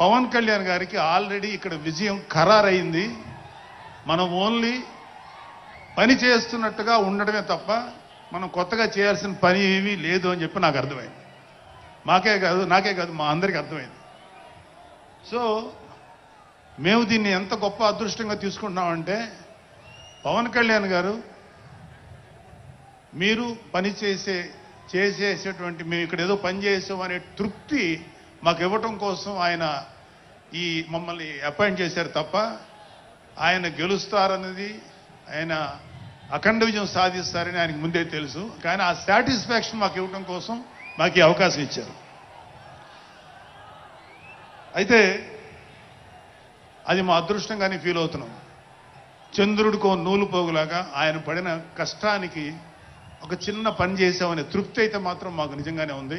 పవన్ కళ్యాణ్ గారికి ఆల్రెడీ ఇక్కడ విజయం ఖరారైంది. మనం ఓన్లీ పని చేస్తున్నట్టుగా ఉండడమే తప్ప మనం కొత్తగా చేయాల్సిన పని ఏమీ లేదు అని చెప్పి నాకు అర్థమైంది. మాకే కాదు నాకే కాదు మా అందరికీ అర్థమైంది. సో మేము దీన్ని ఎంత గొప్ప అదృష్టంగా తీసుకుంటున్నామంటే పవన్ కళ్యాణ్ గారు మీరు పని చేసే చేసేసేటువంటి మేము ఇక్కడ ఏదో పని చేసాం అనే తృప్తి మాకు ఇవ్వటం కోసం ఆయన ఈ మమ్మల్ని అపాయింట్ చేశారు తప్ప ఆయన గెలుస్తారన్నది ఆయన అఖండ విజయం సాధిస్తారని ఆయనకు ముందే తెలుసు. కానీ ఆ సాటిస్ఫాక్షన్ మాకు ఇవ్వటం కోసం మాకు ఈ అవకాశం ఇచ్చారు. అయితే అది మా అదృష్టంగానే ఫీల్ అవుతున్నాం. చంద్రుడికో నూలు పోగులాగా ఆయన పడిన కష్టానికి ఒక చిన్న పని చేసామనే తృప్తి అయితే మాత్రం మాకు నిజంగానే ఉంది.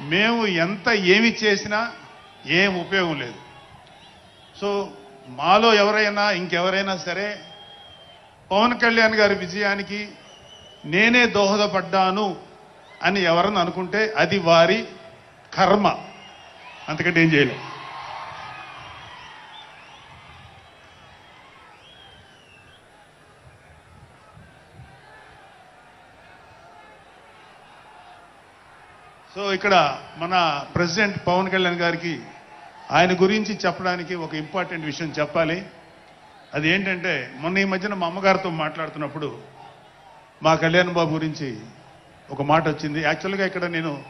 మేము ఎంత ఏమి చేసినా ఏం ఉపయోగం లేదు. సో మాలో ఎవరైనా ఇంకెవరైనా సరే పవన్ కళ్యాణ్ గారి విజయానికి నేనే దోహదపడ్డాను అని ఎవరన్నా అనుకుంటే అది వారి కర్మ. అంతకంటే ఏం చేయలేం. సో ఇక్కడ మన ప్రెసిడెంట్ పవన్ కళ్యాణ్ గారికి ఆయన గురించి చెప్పడానికి ఒక ఇంపార్టెంట్ విషయం చెప్పాలి. అది ఏంటంటే మొన్న ఈ మధ్యన మా అమ్మగారితో మాట్లాడుతున్నప్పుడు మా కళ్యాణ్ బాబు గురించి ఒక మాట వచ్చింది. యాక్చువల్గా ఇక్కడ నేను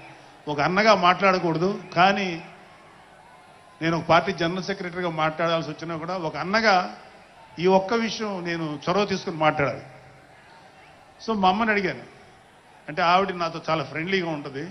ఒక అన్నగా మాట్లాడకూడదు కానీ నేను ఒక పార్టీ జనరల్ సెక్రటరీగా మాట్లాడాల్సి వచ్చినా కూడా ఒక అన్నగా ఈ ఒక్క విషయం నేను చొరవ తీసుకుని మాట్లాడాలి. సో మా అమ్మని అడిగాను. అంటే ఆవిడ నాతో చాలా ఫ్రెండ్లీగా ఉంటుంది.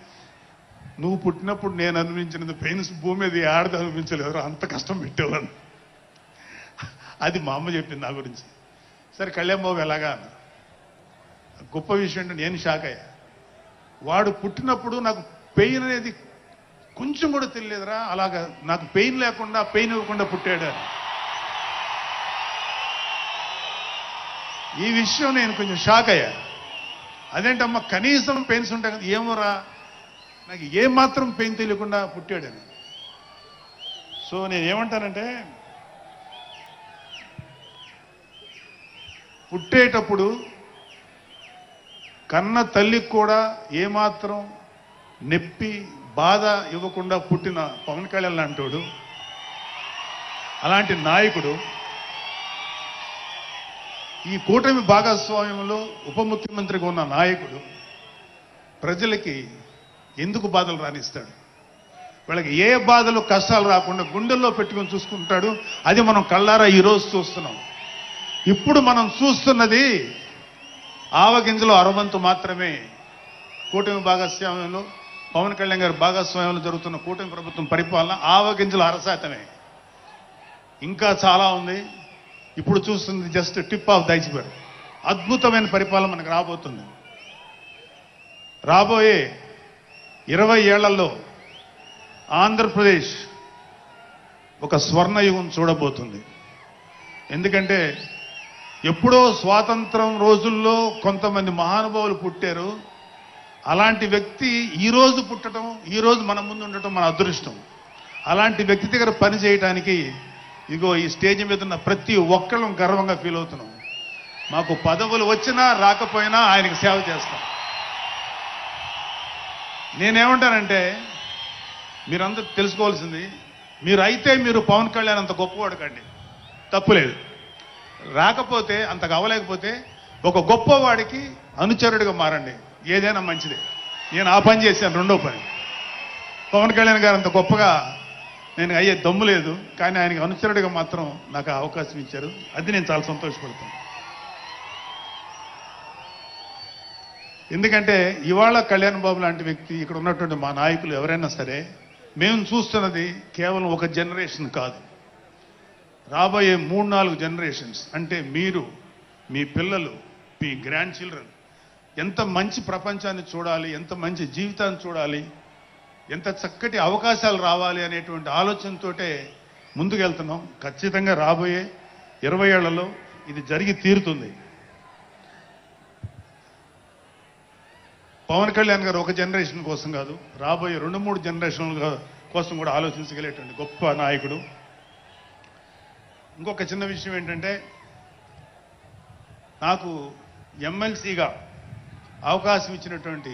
నువ్వు పుట్టినప్పుడు నేను అనుభవించినది పెయిన్స్ భూమి మీద ఆడది అనుభవించలేదు అంత కష్టం పెట్టేవాడు అది మా అమ్మ చెప్పింది నా గురించి. సరే కళ్యాణ్ బాబు ఎలాగా అన్న. గొప్ప విషయం అంటే నేను షాక్ అయ్యా. వాడు పుట్టినప్పుడు నాకు పెయిన్ అనేది కొంచెం కూడా తెలియదురా అలాగా నాకు పెయిన్ లేకుండా పెయిన్ ఇవ్వకుండా పుట్టాడు ఈ విషయం నేను కొంచెం షాక్ అయ్యా. అదేంటమ్మా కనీసం పెయిన్స్ ఉంటాయి కదా ఏమోరా? నాకు ఏమాత్రం మాత్రం పెయిన్ తెలియకుండా పుట్టాడని సో నేను ఏమంటానంటే పుట్టేటప్పుడు కన్న తల్లికి కూడా ఏమాత్రం నొప్పి బాధ ఇవ్వకుండా పుట్టిన పవన్ కళ్యాణ్ లాంటోడు అలాంటి నాయకుడు ఈ కూటమి భాగస్వామ్యంలో ఉప ముఖ్యమంత్రిగా ఉన్న నాయకుడు ప్రజలకి ఎందుకు బాధలు రానిస్తాడు వాళ్ళకి ఏ బాధలు కష్టాలు రాకుండా గుండెల్లో పెట్టుకొని చూసుకుంటాడు? అది మనం కళ్ళారా ఈరోజు చూస్తున్నాం. ఇప్పుడు మనం చూస్తున్నది ఆవగింజలో అరవంతు మాత్రమే. కూటమి భాగస్వామ్యంలో పవన్ కళ్యాణ్ గారి భాగస్వామ్యంలో జరుగుతున్న కూటమి ప్రభుత్వం పరిపాలన ఆవగింజలు అరశాతమే. ఇంకా చాలా ఉంది. ఇప్పుడు చూస్తుంది జస్ట్ టిప్ ఆఫ్ ద అద్భుతమైన పరిపాలన మనకు రాబోతుంది. రాబోయే ఇరవై ఏళ్ళలో ఆంధ్రప్రదేశ్ ఒక స్వర్ణయుగం చూడబోతుంది. ఎందుకంటే ఎప్పుడో స్వాతంత్రం రోజుల్లో కొంతమంది మహానుభావులు పుట్టారు. అలాంటి వ్యక్తి ఈరోజు పుట్టడం ఈరోజు మన ముందు ఉండటం మన అదృష్టం. అలాంటి వ్యక్తి దగ్గర పని చేయడానికి ఇగో ఈ స్టేజ్ మీద ఉన్న ప్రతి ఒక్కళ్ళం గర్వంగా ఫీల్ అవుతున్నాం. మాకు పదవులు వచ్చినా రాకపోయినా ఆయనకి సేవ చేస్తాం. నేనేమంటానంటే మీరందరూ తెలుసుకోవాల్సింది మీరు అయితే మీరు పవన్ కళ్యాణ్ అంత గొప్పవాడు కండి. తప్పులేదు. రాకపోతే అంత అవ్వలేకపోతే ఒక గొప్పవాడికి అనుచరుడిగా మారండి. ఏదైనా మంచిదే. నేను ఆ పని చేశాను రెండో పని. పవన్ కళ్యాణ్ గారు అంత గొప్పగా నేను అయ్యే దమ్ము లేదు కానీ ఆయనకి అనుచరుడిగా మాత్రం నాకు అవకాశం ఇచ్చారు. అది నేను చాలా సంతోషపడతాను. ఎందుకంటే ఇవాళ కళ్యాణ్ బాబు లాంటి వ్యక్తి ఇక్కడ ఉన్నటువంటి మా నాయకులు ఎవరైనా సరే మేము చూస్తున్నది కేవలం ఒక జనరేషన్ కాదు. రాబోయే మూడు నాలుగు జనరేషన్స్ అంటే మీరు మీ పిల్లలు మీ గ్రాండ్ చిల్డ్రన్ ఎంత మంచి ప్రపంచాన్ని చూడాలి ఎంత మంచి జీవితాన్ని చూడాలి ఎంత చక్కటి అవకాశాలు రావాలి అనేటువంటి ఆలోచనతోటే ముందుకెళ్తున్నాం. ఖచ్చితంగా రాబోయే ఇరవై ఏళ్ళలో ఇది జరిగి తీరుతుంది. పవన్ కళ్యాణ్ గారు ఒక జనరేషన్ కోసం కాదు రాబోయే రెండు మూడు జనరేషన్ల కోసం కూడా ఆలోచించగలిగేటువంటి గొప్ప నాయకుడు. ఇంకొక చిన్న విషయం ఏంటంటే నాకు ఎమ్మెల్సీగా అవకాశం ఇచ్చినటువంటి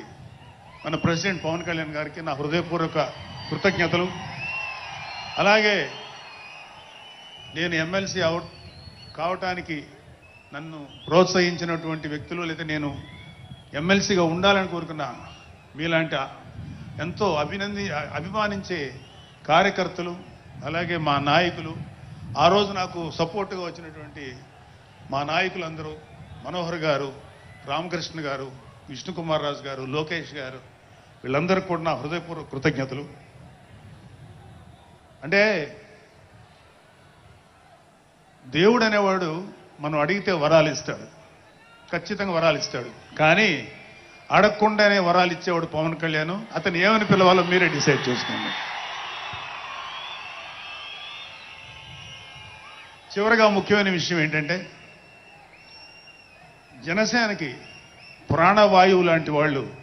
మన ప్రెసిడెంట్ పవన్ కళ్యాణ్ గారికి నా హృదయపూర్వక కృతజ్ఞతలు. అలాగే నేను ఎమ్మెల్సీ అవ కావటానికి నన్ను ప్రోత్సహించినటువంటి వ్యక్తులు లేదా నేను ఎమ్మెల్సీగా ఉండాలని కోరుకున్న మీలాంటి ఎంతో అభినంది అభిమానించే కార్యకర్తలు అలాగే మా నాయకులు ఆ రోజు నాకు సపోర్ట్గా వచ్చినటువంటి మా నాయకులందరూ మనోహర్ గారు రామకృష్ణ గారు విష్ణుకుమార్ రాజు గారు లోకేష్ గారు వీళ్ళందరికీ కూడా నా హృదయపూర్వక కృతజ్ఞతలు. అంటే దేవుడు అనేవాడు మనం అడిగితే వరాలు ఇస్తాడు. ఖచ్చితంగా వరాలు ఇస్తాడు. కానీ అడగకుండానే వరాలు ఇచ్చేవాడు పవన్ కళ్యాణ్. అతను ఏమని పిలవాలో మీరే డిసైడ్ చేసుకోండి. చివరిగా ముఖ్యమైన విషయం ఏంటంటే జనసేనకి ప్రాణవాయువు లాంటి వాళ్ళు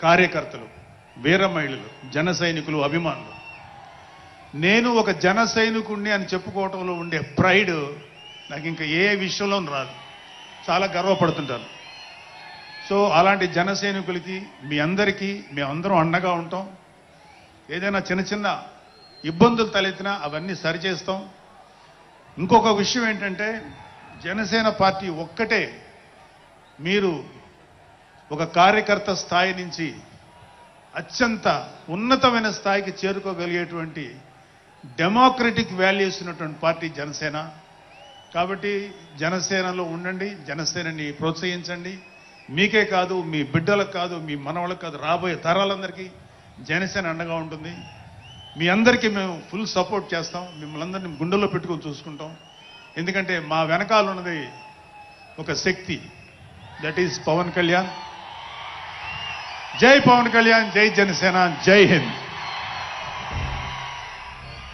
కార్యకర్తలు వీర మహిళలు జన సైనికులు అభిమానులు. నేను ఒక జన సైనికుణ్ణి అని చెప్పుకోవటంలో ఉండే ప్రైడ్ నాకు ఇంకా ఏ విషయంలో రాదు. చాలా గర్వపడుతుంటారు. సో అలాంటి జన సైనికులకి మీ అందరికీ మేమందరం అండగా ఉంటాం. ఏదైనా చిన్న చిన్న ఇబ్బందులు తలెత్తినా అవన్నీ సరిచేస్తాం. ఇంకొక విషయం ఏంటంటే జనసేన పార్టీ ఒక్కటే మీరు ఒక కార్యకర్త స్థాయి నుంచి అత్యంత ఉన్నతమైన స్థాయికి చేరుకోగలిగేటువంటి డెమోక్రటిక్ వాల్యూస్ ఉన్నటువంటి పార్టీ జనసేన. కాబట్టి జనసేనలో ఉండండి జనసేనని ప్రోత్సహించండి. మీకే కాదు మీ బిడ్డలకు కాదు మీ మనవలకు కాదు రాబోయే తరాలందరికీ జనసేన అండగా ఉంటుంది. మీ అందరికీ మేము ఫుల్ సపోర్ట్ చేస్తాం. మిమ్మల్ని అందరినీ గుండెల్లో పెట్టుకొని చూసుకుంటాం. ఎందుకంటే మా వెనకాల ఉన్నది ఒక శక్తి. That is Pawan Kalyan. జై పవన్ కళ్యాణ్ జై జనసేన జై హింద్.